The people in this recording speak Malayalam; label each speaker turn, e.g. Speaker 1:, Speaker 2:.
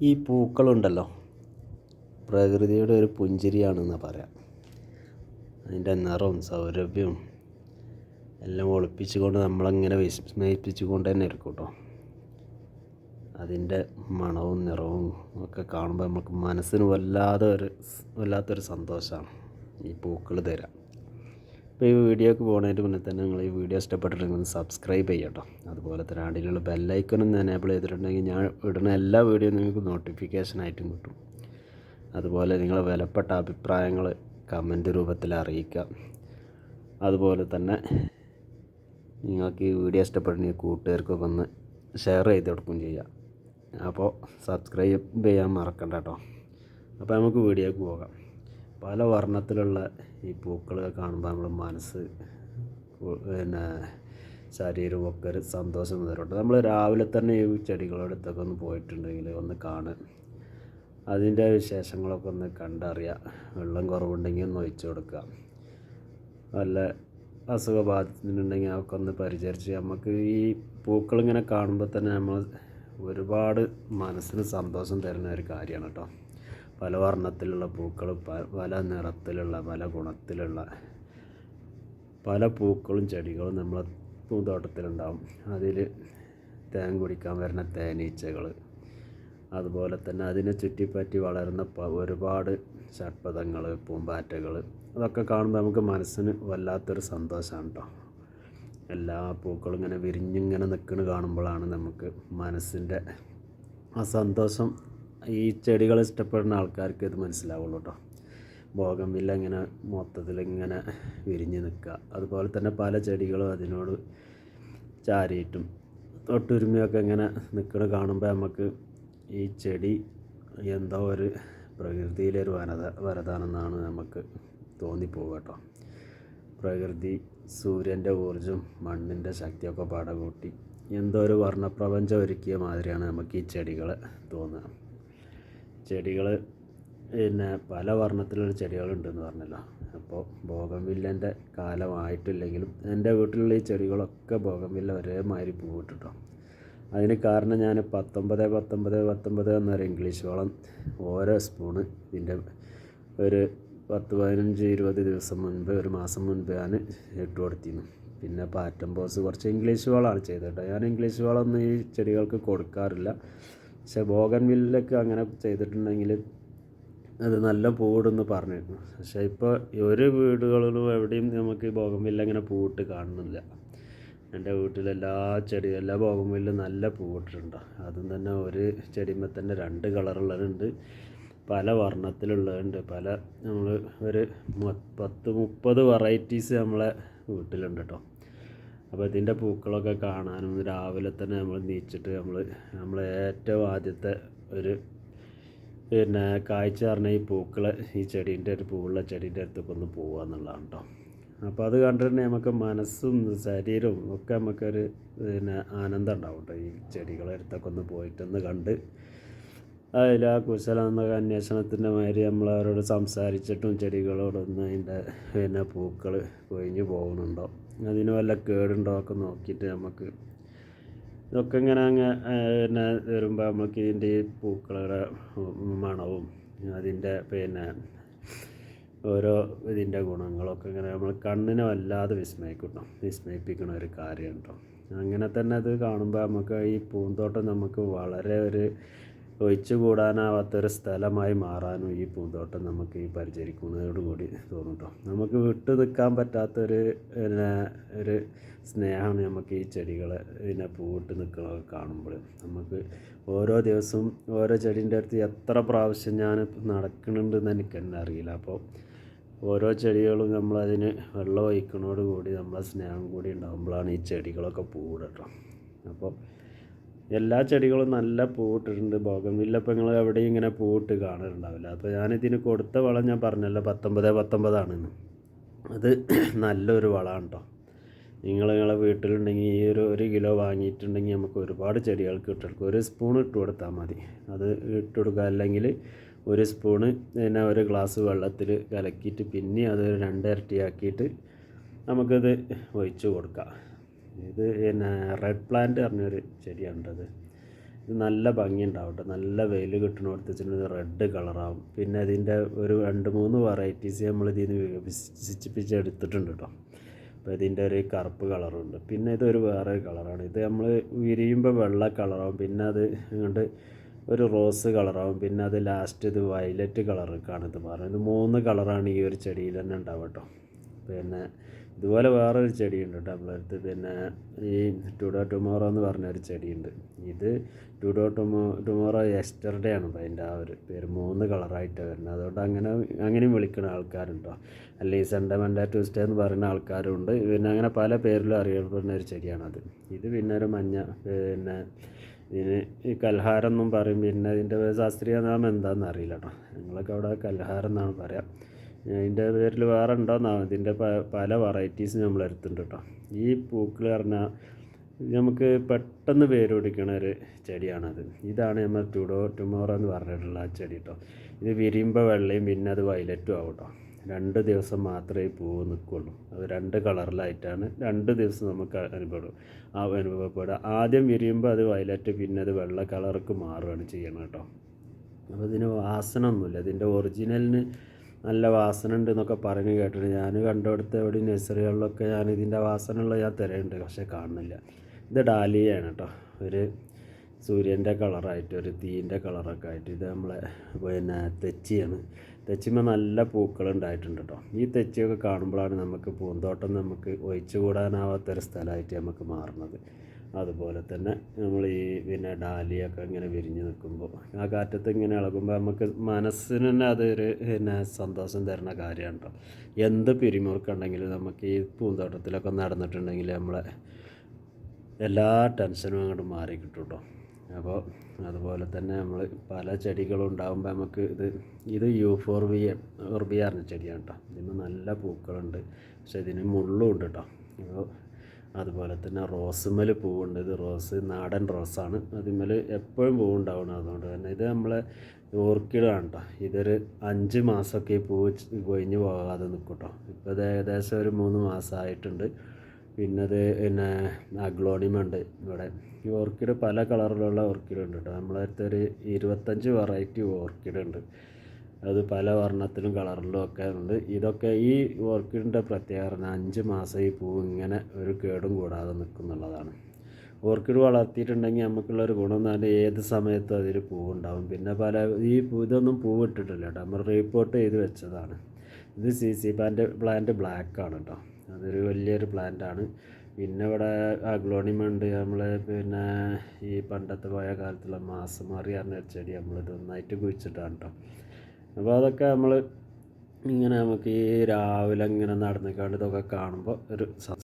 Speaker 1: ഈ പൂക്കളുണ്ടല്ലോ. പ്രകൃതിയുടെ ഒരു പുഞ്ചിരിയാണെന്ന് പറയാം. അതിന്റെ നിറവും സൗരഭ്യവും എല്ലാം ഒളിപ്പിച്ചുകൊണ്ട് നമ്മളങ്ങനെ വിസ്മയിപ്പിച്ചുകൊണ്ട് തന്നെ ഇരിക്കും കേട്ടോ അതിന്റെ മണവും നിറവും ഒക്കെ കാണുമ്പോൾ നമുക്ക് മനസ്സിന് വല്ലാതെ ഒരു വല്ലാത്തൊരു സന്തോഷമാണ് ഈ പൂക്കൾ തരാം അപ്പോൾ ഈ വീഡിയോക്ക് പോകുന്നതിന് മുന്നേ തന്നെ നിങ്ങൾ ഈ വീഡിയോ ഇഷ്ടപ്പെട്ടിട്ടുണ്ടെങ്കിൽ സബ്സ്ക്രൈബ് ചെയ്യട്ടോ. അതുപോലെ തന്നെ അടിയിലുള്ള ബെല്ലൈക്കനും എനേബിൾ ചെയ്തിട്ടുണ്ടെങ്കിൽ ഞാൻ ഇടുന്ന എല്ലാ വീഡിയോയും നിങ്ങൾക്ക് നോട്ടിഫിക്കേഷനായിട്ടും കിട്ടും. അതുപോലെ നിങ്ങളെ വിലപ്പെട്ട അഭിപ്രായങ്ങൾ കമന്റ് രൂപത്തിൽ അറിയിക്കുക. അതുപോലെ തന്നെ നിങ്ങൾക്ക് ഈ വീഡിയോ ഇഷ്ടപ്പെടുന്ന കൂട്ടുകാർക്കൊക്കെ ഒന്ന് ഷെയർ ചെയ്ത് കൊടുക്കുകയും ചെയ്യാം അപ്പോൾ സബ്സ്ക്രൈബ് ചെയ്യാൻ മറക്കണ്ട കേട്ടോ. അപ്പോൾ നമുക്ക് വീഡിയോക്ക് പോകാം. പല വർണത്തിലുള്ള ഈ പൂക്കൾ കാണുമ്പോൾ നമ്മുടെ മനസ്സ് പിന്നെ ശരീരവും ഒക്കെ ഒരു സന്തോഷം തരുന്നുണ്ട്. നമ്മൾ രാവിലെ തന്നെ ഈ ചെടികളുടെ ഒന്ന് പോയിട്ടുണ്ടെങ്കിൽ ഒന്ന് കാണുക. അതിന്റെ വിശേഷങ്ങളൊക്കെ ഒന്ന് കണ്ടറിയുക വെള്ളം കുറവുണ്ടെങ്കിൽ ഒന്ന് ഒഴിച്ചു കൊടുക്കുക. വല്ല അസുഖ ബാധിച്ചിട്ടുണ്ടെങ്കിൽ അതൊക്കെ ഒന്ന് പരിചരിച്ച് നമുക്ക് ഈ പൂക്കളിങ്ങനെ കാണുമ്പോൾ തന്നെ നമ്മൾ ഒരുപാട് മനസ്സിന് സന്തോഷം തരുന്ന ഒരു കാര്യമാണ് കേട്ടോ. പല വർണത്തിലുള്ള പൂക്കൾ പല നിറത്തിലുള്ള പല ഗുണത്തിലുള്ള പല പൂക്കളും ചെടികളും നമ്മളെ പൂന്തോട്ടത്തിലുണ്ടാവും. അതിൽ തേൻ കുടിക്കാൻ വരുന്ന തേനീച്ചകൾ അതുപോലെ തന്നെ അതിനെ ചുറ്റിപ്പറ്റി വളരുന്ന ഒരുപാട് ഷഡ്പഥങ്ങൾ പൂമ്പാറ്റകൾ അതൊക്കെ കാണുമ്പോൾ നമുക്ക് മനസ്സിന് വല്ലാത്തൊരു സന്തോഷമാണ് കേട്ടോ. എല്ലാ പൂക്കളും ഇങ്ങനെ വിരിഞ്ഞിങ്ങനെ നിൽക്കുന്നത് കാണുമ്പോഴാണ് നമുക്ക് മനസ്സിന്റെ ആ സന്തോഷം ഈ ചെടികൾ ഇഷ്ടപ്പെടുന്ന ആൾക്കാർക്ക് ഇത് മനസ്സിലാവുള്ളൂ കേട്ടോ ബോഗംവില്ല ഇങ്ങനെ മൊത്തത്തിൽ ഇങ്ങനെ വിരിഞ്ഞ് നിൽക്കുക. അതുപോലെ തന്നെ പല ചെടികളും അതിനോട് ചാരിയിട്ടും തൊട്ടുരുമയൊക്കെ ഇങ്ങനെ നിൽക്കണ കാണുമ്പോൾ നമുക്ക് ഈ ചെടി എന്തോ ഒരു പ്രകൃതിയിലെ ഒരു വരത വരതാണെന്നാണ് നമുക്ക് തോന്നിപ്പോവുക കേട്ടോ പ്രകൃതി സൂര്യന്റെ ഊർജം മണ്ണിന്റെ ശക്തിയൊക്കെ പടകൂട്ടി എന്തോ ഒരു വർണപ്രപഞ്ചം ഒരുക്കിയ മാതിരിയാണ് നമുക്ക് ഈ ചെടികളെ തോന്നുക. ചെടികൾ പിന്നെ പല വർണത്തിലുള്ള ചെടികളുണ്ടെന്ന് പറഞ്ഞല്ലോ. അപ്പോൾ ബോഗംവില്ലന്റെ കാലമായിട്ടില്ലെങ്കിലും എന്റെ വീട്ടിലുള്ള ഈ ചെടികളൊക്കെ ബോഗംവില്ല ഒരേമാതിരി പൂവിട്ടിട്ടോ. അതിന് കാരണം ഞാൻ പത്തൊമ്പത് പത്തൊമ്പത് പത്തൊമ്പത് എന്നൊരു ഇംഗ്ലീഷ് വളം ഓരോ സ്പൂണ് ഇതിന്റെ ഒരു പത്ത് പതിനഞ്ച് ഇരുപത് ദിവസം മുൻപ് ഒരു മാസം മുൻപ് ഞാൻ ഇട്ട് കൊടുത്തിരുന്നു. പിന്നെ പാറ്റം ബോസ് കുറച്ച് ഇംഗ്ലീഷ് വളമാണ് ചെയ്തിട്ട് ഞാൻ ഇംഗ്ലീഷ് വളമൊന്നും ഈ ചെടികൾക്ക് കൊടുക്കാറില്ല. പക്ഷേ ബോഗൻ വില്ലൊക്കെ അങ്ങനെ ചെയ്തിട്ടുണ്ടെങ്കിൽ അത് നല്ല പൂവിടുന്ന് പറഞ്ഞിരുന്നു. പക്ഷേ ഇപ്പോൾ ഒരു വീടുകളിലും എവിടെയും നമുക്ക് ഈ ബോഗൻ വില്ല അങ്ങനെ പൂവിട്ട് കാണുന്നില്ല. എന്റെ വീട്ടിലെല്ലാ ചെടി എല്ലാ ബോഗംവില്ലും നല്ല പൂവിട്ടിട്ടുണ്ട് അതും തന്നെ ഒരു ചെടിമേ തന്നെ രണ്ട് കളറുള്ളതുണ്ട് പല വർണത്തിലുള്ളതുണ്ട്. പല നമ്മൾ ഒരു പത്ത് മുപ്പത് വെറൈറ്റീസ് നമ്മളെ വീട്ടിലുണ്ട് കേട്ടോ. അപ്പോൾ ഇതിന്റെ പൂക്കളൊക്കെ കാണാനും രാവിലെ തന്നെ നമ്മൾ നീച്ചിട്ട് നമ്മൾ നമ്മൾ ഏറ്റവും ആദ്യത്തെ ഒരു പിന്നെ കാഴ്ച പറഞ്ഞാൽ ഈ പൂക്കൾ ഈ ചെടീന്റെ ഒരു പൂവുള്ള ചെടീന്റെ അടുത്തൊക്കെ ഒന്ന് പോവുക എന്നുള്ളതാണ് കേട്ടോ അപ്പോൾ അത് കണ്ടിട്ടുണ്ടെങ്കിൽ നമുക്ക് മനസ്സും ശരീരവും ഒക്കെ നമുക്കൊരു പിന്നെ ആനന്ദം ഉണ്ടാവും കേട്ടോ ഈ ചെടികളെ അടുത്തൊക്കെ ഒന്ന് പോയിട്ടൊന്ന് കണ്ട് അതിൽ ആ കുശലം എന്നൊക്കെ അന്വേഷണത്തിന്റെ മാതിരി നമ്മൾ അവരോട് സംസാരിച്ചിട്ടും ചെടികളോടൊന്ന് അതിന്റെ പിന്നെ പൂക്കൾ കൊഴിഞ്ഞു പോകുന്നുണ്ടോ അതിന് വല്ല കേടുണ്ടോ ഒക്കെ നോക്കിയിട്ട് നമുക്ക് ഇതൊക്കെ ഇങ്ങനെ അങ്ങ് പിന്നെ വരുമ്പോൾ നമുക്ക് ഇതിന്റെ പൂക്കളുടെ മണവും അതിന്റെ പിന്നെ ഓരോ ഇതിന്റെ ഗുണങ്ങളൊക്കെ ഇങ്ങനെ നമ്മൾ കണ്ണിനെ വല്ലാതെ വിസ്മയിക്കണം വിസ്മയിപ്പിക്കണ ഒരു കാര്യം ഉണ്ടോ അങ്ങനെ തന്നെ അത് കാണുമ്പോൾ നമുക്ക് ഈ പൂന്തോട്ടം നമുക്ക് വളരെ ഒരു ഒഴിച്ചു കൂടാനാവാത്തൊരു സ്ഥലമായി മാറാനും ഈ പൂന്തോട്ടം നമുക്ക് ഈ പരിചരിക്കുന്നതോട് കൂടി തോന്നും കേട്ടോ നമുക്ക് വിട്ടു നിൽക്കാൻ പറ്റാത്തൊരു പിന്നെ ഒരു സ്നേഹമാണ് നമുക്ക് ഈ ചെടികളെ പിന്നെ പൂവിട്ട് നിൽക്കണമൊക്കെ കാണുമ്പോൾ. നമുക്ക് ഓരോ ദിവസവും ഓരോ ചെടീന്റെ അടുത്ത് എത്ര പ്രാവശ്യം ഞാൻ നടക്കുന്നുണ്ടെന്ന് എനിക്ക് തന്നെ അറിയില്ല. അപ്പോൾ ഓരോ ചെടികളും നമ്മളതിന് വെള്ളം ഒഴിക്കുന്നതോട് കൂടി നമ്മളെ സ്നേഹം കൂടി ഉണ്ടാകുമ്പോഴാണ് ഈ ചെടികളൊക്കെ പൂവിടട്ടോ അപ്പോൾ എല്ലാ ചെടികളും നല്ല പൂവിട്ടിട്ടുണ്ട് ഭോഗം. ഇപ്പോൾ നിങ്ങൾ എവിടെയും ഇങ്ങനെ പൂവിട്ട് കാണാറുണ്ടാവില്ല. അപ്പോൾ ഞാനിതിന് കൊടുത്ത വളം ഞാൻ പറഞ്ഞല്ലോ പത്തൊമ്പത് പത്തൊമ്പതാണെന്ന് അത് നല്ലൊരു വളമാണ് കേട്ടോ നിങ്ങൾ നിങ്ങളെ വീട്ടിലുണ്ടെങ്കിൽ ഈ ഒരു ഒരു കിലോ വാങ്ങിയിട്ടുണ്ടെങ്കിൽ നമുക്ക് ഒരുപാട് ചെടികൾക്ക് ഇട്ടെടുക്കും ഒരു സ്പൂൺ ഇട്ട് കൊടുത്താൽ മതി. അത് ഇട്ട് കൊടുക്കുക. അല്ലെങ്കിൽ ഒരു സ്പൂണ് പിന്നെ ഒരു ഗ്ലാസ് വെള്ളത്തിൽ കലക്കിയിട്ട് പിന്നെ അത് രണ്ടിരട്ടിയാക്കിയിട്ട് നമുക്കത് ഒഴിച്ച് കൊടുക്കാം. ഇത് പിന്നെ റെഡ് പ്ലാന്റ് പറഞ്ഞൊരു ചെടിയാണത് ഇത് നല്ല ഭംഗി ഉണ്ടാവും കേട്ടോ നല്ല വെയിൽ കിട്ടുന്നിടത്ത് വെച്ചിട്ടുണ്ടെങ്കിൽ റെഡ് കളറാവും പിന്നെ അതിന്റെ ഒരു രണ്ട് മൂന്ന് വെറൈറ്റീസ് നമ്മൾ ഇതിൽ നിന്ന് വികസിപ്പിച്ച് എടുത്തിട്ടുണ്ട് കേട്ടോ അപ്പോൾ ഇതിന്റെ ഒരു കറുപ്പ് കളറുണ്ട്. പിന്നെ ഇതൊരു വേറെ കളറാണ്. ഇത് നമ്മൾ വിരിയുമ്പോൾ വെള്ള കളറാവും. പിന്നെ അത് അങ്ങോട്ട് ഒരു റോസ് കളറാവും. പിന്നെ അത് ലാസ്റ്റ് ഇത് വയലറ്റ് കളർ കാണുന്നത് പറഞ്ഞു ഇത് മൂന്ന് കളറാണ് ഈ ഒരു ചെടിയിൽ തന്നെ ഉണ്ടാവുക കേട്ടോ പിന്നെ ഇതുപോലെ വേറൊരു ചെടിയുണ്ട് കേട്ടോ നമ്മളടുത്ത് പിന്നെ ഈ ടുഡോ ടുമോറോ എന്ന് പറഞ്ഞൊരു ചെടിയുണ്ട്. ഇത് ടുഡോ ടുമോ ടുമോറോ എസ്റ്റർഡേ ആണ് അതിന്റെ ആ ഒരു പേര്. മൂന്ന് കളറായിട്ട് വരുന്നത്. അതുകൊണ്ട് അങ്ങനെ അങ്ങനെയും വിളിക്കുന്ന ആൾക്കാരുണ്ടോ? അല്ലെങ്കിൽ സൺഡേ മൺഡേ ട്യൂസ്ഡേ എന്ന് പറയുന്ന ആൾക്കാരുണ്ട് പിന്നെ അങ്ങനെ പല പേരിലും അറിയപ്പെടുന്ന ഒരു ചെടിയാണത്. ഇത് പിന്നെ ഒരു മഞ്ഞ പിന്നെ ഇതിന് ഈ കൽഹാരം എന്നും പറയും. പിന്നെ ഇതിന്റെ ശാസ്ത്രീയ നാമം എന്താണെന്ന് അറിയില്ല കേട്ടോ. ഞങ്ങളൊക്കെ അവിടെ കൽഹാരം എന്നാണ് പറയാം. ഇതിന്റെ പേരിൽ വേറെ ഉണ്ടോയെന്നാവും ഇതിന്റെ പല വെറൈറ്റീസ് നമ്മൾ എടുത്തിട്ടുണ്ട് കേട്ടോ ഈ പൂക്കൾ പറഞ്ഞാൽ നമുക്ക് പെട്ടെന്ന് പേര് പിടിക്കണ ഒരു ചെടിയാണത്. ഇതാണ് നമ്മൾ ടുഡോ ടുമോറോ എന്ന് പറഞ്ഞിട്ടുള്ള ആ ചെടി കേട്ടോ ഇത് വിരിയുമ്പോൾ വെള്ളയും പിന്നെ അത് വയലറ്റും ആവും കേട്ടോ രണ്ട് ദിവസം മാത്രമേ പൂവ് നിൽക്കുള്ളൂ അത് രണ്ട് കളറിലായിട്ടാണ് രണ്ട് ദിവസം നമുക്ക് അനുഭവപ്പെടും. ആ അനുഭവപ്പെടുക. ആദ്യം വിരിയുമ്പോൾ അത് വയലറ്റ് പിന്നെ അത് വെള്ള കളർക്ക് മാറുകയാണ് ചെയ്യണം കേട്ടോ അപ്പോൾ ഇതിന് വാസന ഒന്നുമില്ല. ഇതിന്റെ ഒറിജിനലിന് നല്ല വാസന ഉണ്ട് എന്നൊക്കെ പറഞ്ഞു കേട്ടിട്ട് ഞാൻ കണ്ടുകൊടുത്ത് എവിടെ നഴ്സറികളിലൊക്കെ ഞാൻ ഇതിന്റെ വാസന ഉള്ള ഞാൻ തിരയുണ്ട് പക്ഷേ കാണുന്നില്ല. ഇത് ഡാലിയാണ് കേട്ടോ. ഒരു സൂര്യന്റെ കളറായിട്ട് ഒരു തീന്റെ കളറൊക്കെ ആയിട്ട്. ഇത് നമ്മളെ പിന്നെ തെച്ചിയാണ്. തെച്ചിമ്മ നല്ല പൂക്കൾ ഉണ്ടായിട്ടുണ്ട് കേട്ടോ. ഈ തെച്ചിയൊക്കെ കാണുമ്പോഴാണ് നമുക്ക് പൂന്തോട്ടം നമുക്ക് ഒഴിച്ചു കൂടാനാവാത്തൊരു സ്ഥലമായിട്ട് നമുക്ക് മാറുന്നത്. അതുപോലെ തന്നെ നമ്മൾ ഈ പിന്നെ ഡാലിയൊക്കെ ഇങ്ങനെ വിരിഞ്ഞ് നിൽക്കുമ്പോൾ ആ കാറ്റത്ത് ഇങ്ങനെ ഇളകുമ്പോൾ നമുക്ക് മനസ്സിന് തന്നെ അതൊരു പിന്നെ സന്തോഷം തരുന്ന കാര്യമാണ് കേട്ടോ എന്ത് പിരിമുറുക്കുണ്ടെങ്കിലും നമുക്ക് ഈ പൂന്തോട്ടത്തിലൊക്കെ നടന്നിട്ടുണ്ടെങ്കിൽ നമ്മളെ എല്ലാ ടെൻഷനും അങ്ങോട്ട് മാറി കിട്ടും കേട്ടോ അപ്പോൾ അതുപോലെ തന്നെ നമ്മൾ പല ചെടികളും ഉണ്ടാകുമ്പോൾ നമുക്ക് ഇത് ഇത് യൂഫോർബിയ ഓർബിയ പറഞ്ഞ ചെടിയാണ് കേട്ടോ ഇതിന് നല്ല പൂക്കളുണ്ട്. പക്ഷേ ഇതിന് മുള്ളും ഉണ്ട് കേട്ടോ അപ്പോൾ അതുപോലെ തന്നെ റോസുമ്മൽ പൂവുണ്ട്. ഇത് റോസ് നാടൻ റോസാണ്. അതിന്മേൽ എപ്പോഴും പൂവുണ്ടാവണം. അതുകൊണ്ട് തന്നെ ഇത് നമ്മളെ ഓർക്കിഡാണ് കേട്ടോ ഇതൊരു അഞ്ച് മാസമൊക്കെ ഈ പൂവ് കൊഴിഞ്ഞ് പോകാതെ നിൽക്കും കേട്ടോ ഇപ്പോൾ ഇത് ഏകദേശം ഒരു മൂന്ന് മാസമായിട്ടുണ്ട്. പിന്നെ അത് പിന്നെ അഗ്ലോണിമ ഉണ്ട് ഇവിടെ. ഈ ഓർക്കിഡ് പല കളറിലുള്ള ഓർക്കിഡ് ഉണ്ട് കേട്ടോ നമ്മളടുത്തൊരു ഇരുപത്തഞ്ച് വെറൈറ്റി ഓർക്കിഡ് ഉണ്ട് അത് പല വർണത്തിലും കളറിലും ഒക്കെ ഉണ്ട്. ഇതൊക്കെ ഈ ഓർക്കിഡിന്റെ പ്രത്യേകത അഞ്ച് മാസം ഈ പൂ ഇങ്ങനെ ഒരു കേടും കൂടാതെ നിൽക്കുന്നുള്ളതാണ്. ഓർക്കിഡ് വളർത്തിയിട്ടുണ്ടെങ്കിൽ നമുക്കുള്ളൊരു ഗുണം എന്ന് പറഞ്ഞാൽ ഏത് സമയത്തും അതിൽ പൂവുണ്ടാവും. പിന്നെ പല ഈ ഇതൊന്നും പൂവിട്ടിട്ടില്ല കേട്ടോ. നമ്മൾ റീപ്പോർട്ട് ചെയ്ത് വെച്ചതാണ്. ഇത് C C plant plant black ആണ് കേട്ടോ. അതൊരു വലിയൊരു പ്ലാന്റ് ആണ്. പിന്നെ ഇവിടെ അഗ്ലോണിമുണ്ട് നമ്മൾ പിന്നെ ഈ പണ്ടത്തെ പോയ കാലത്തുള്ള മാസമാറി പറഞ്ഞ ചെടി നമ്മളിത് നന്നായിട്ട് കുഴിച്ചിട്ടാണ് കേട്ടോ. അപ്പോൾ അതൊക്കെ നമ്മൾ ഇങ്ങനെ നമുക്ക് ഈ രാവിലെ ഇങ്ങനെ നടന്നിക്കാണ്ട് ഇതൊക്കെ കാണുമ്പോൾ ഒരു